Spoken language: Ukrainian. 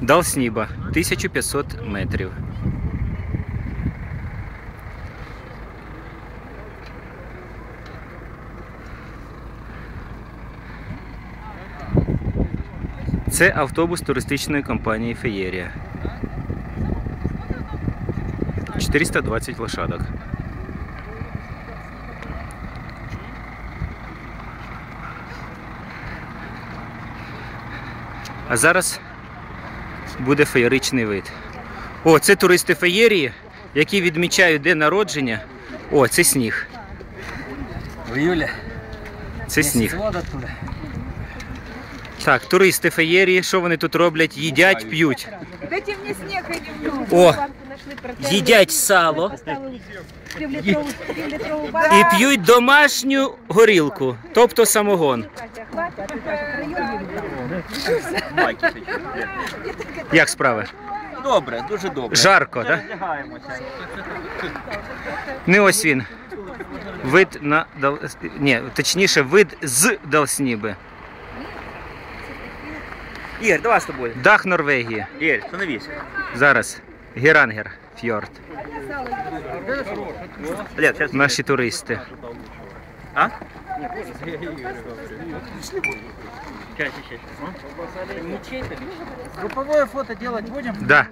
Далсніба 1500 метрів. Це автобус туристичної компанії Феєрія. 420 лошадок. А зараз буде феєричний вид. О, це туристи феєрії, які відмічають день народження. О, це сніг. В июле. Це сніг. Так, туристи феєрії, що вони тут роблять? Їдять, п'ють. Дайте я не вну. О. Їдять сало півлітрову, півлітрову банку. і п'ють домашню горілку, тобто самогон. Як справи? Добре, дуже добре. Жарко, так? Да? Не ось він. Вид на Дал... Ні, точніше, вид з Далсніби. Ігор, давай з тобою. Дах Норвегії. Ігор, становись. Зараз. Герангер фьорд. Наші туристи. А? Групповое фото делать будем? Да.